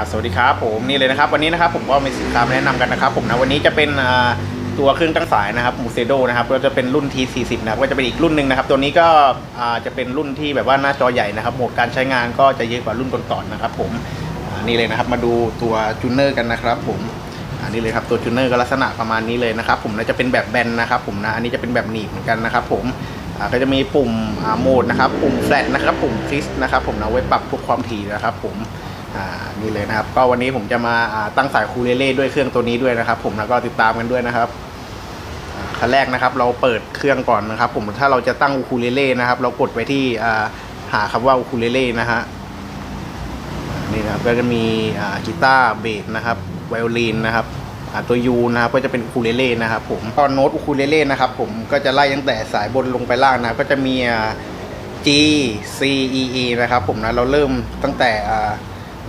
่สวัสดีครับผมนี่เลยนะครับวันนี้นะครับผมก็มีสินค้ามาแนะนำกันนะครับผมนะวันนี้จะเป็นตัวเครื่องตั้งสายนะครับมูเซโดนะครับก็จะเป็นรุ่น T40 นะครับก็จะเป็นอีกรุ่นหนึ่งนะครับ ตัวนี้ก็จะเป็นรุ่นที่แบบว่าหน้าจอใหญ่นะครับโหมดการใช้งานก็จะเยอะกว่ารุ่นก่อนๆนะครับ ผมนี่เลยนะครับมาดูตัวจูเนอร์กันนะครับ ผมอันนี้เลยครับตัวจูเนอร์ก็ลักษณะประมาณนี้เลยนะครับ ผมนะจะเป็นแบบแบนนะครับผมนะอันนี้จะเป็นแบบหนีบเหมือนกันนะครับ ผมก็จะมีปุ่มโหมดนะครับปุ่มแฟลชนะครับ ปุ่มคลิสนะครับ ผมเอาไว้ปรับทุกความถี่นะครับ ผม อ่านี่เลยนะครับ ก็วันนี้ผมจะมาอ่าตั้งสายคูเลเล่ด้วยเครื่องตัวนี้ด้วยนะครับ ผมแล้วก็ติดตามกันด้วยนะครับขั้นแรกนะครับ เราเปิดเครื่องก่อนนะครับ ผมถ้าเราจะตั้งอูคูเลเล่นะครับ เรากดไปที่อ่าหาคำว่าอูคูเลเล่นะฮะนี่นะครับก็จะมีอ่ากีตาร์เบสนะครับไวโอลินนะครับตัวยูนะครับก็จะเป็นอูคูเลเล่นะครับ ผมตอนโน้ตอูคูเลเล่นะครับผมก็จะไล่ตั้งแต่สายบนลงไปล่างนะก็จะมี G C E E นะครับ ผมนะเราเริ่มตั้งแต่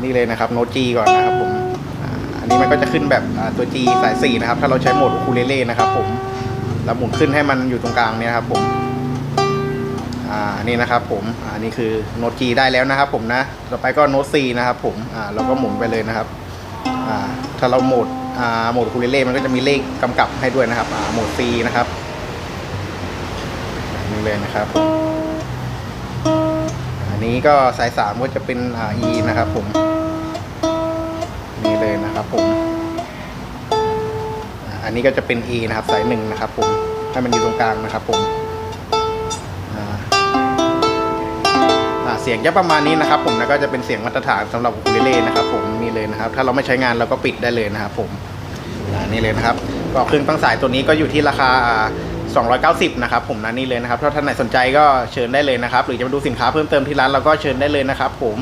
นี่เลยนะครับโน้ต G ก่อนนะครับผมอันนี้มันก็จะขึ้นแบบตัว G สาย4นะครับ ถ้าเราใช้โหมดคูเลเล่นะครับ ผมเราหมุนขึ้นให้มันอยู่ตรงกลางเนี่ยครับ ผมอ่านี่นะครับผมอ่านี่คือโน้ต G ได้แล้วนะครับ ผมนะต่อไปก็โน้ต C นะครับ ผมอ่าเราก็หมุนไปเลยนะครับอ่าถ้าเราโหมดอ่าโหมดคูเลเล่มันก็จะมีเลขกำกับให้ด้วยนะครับอ่าโหมด C นะครับนี่เลยนะครับอันนี้ก็สายสามก็จะเป็นอ่า E นะครับ ผม นี่เลยนะครับผม อันนี้ก็จะเป็น E นะครับสายหนึ่งนะครับผมให้มันอยู่ตรงกลางนะครับผมเสียงจะประมาณนี้นะครับ ผมแล้วก็จะเป็นเสียงมาตรฐานสำหรับอูคูเลเล่นะครับ ผมนี่เลยนะครับ ถ้าเราไม่ใช้งานเราก็ปิดได้เลยนะครับ ผมนี่เลยนะครับก็เครื่องตั้งสายตัวนี้ก็อยู่ที่ราคาอ่า290 นะครับ ผมนะนี่เลยนะครับถ้าท่านไหนสนใจก็เชิญได้เลยนะครับ หรือจะมาดูสินค้าเพิ่มเติมที่ร้านเราก็เชิญได้เลยนะครับ ผม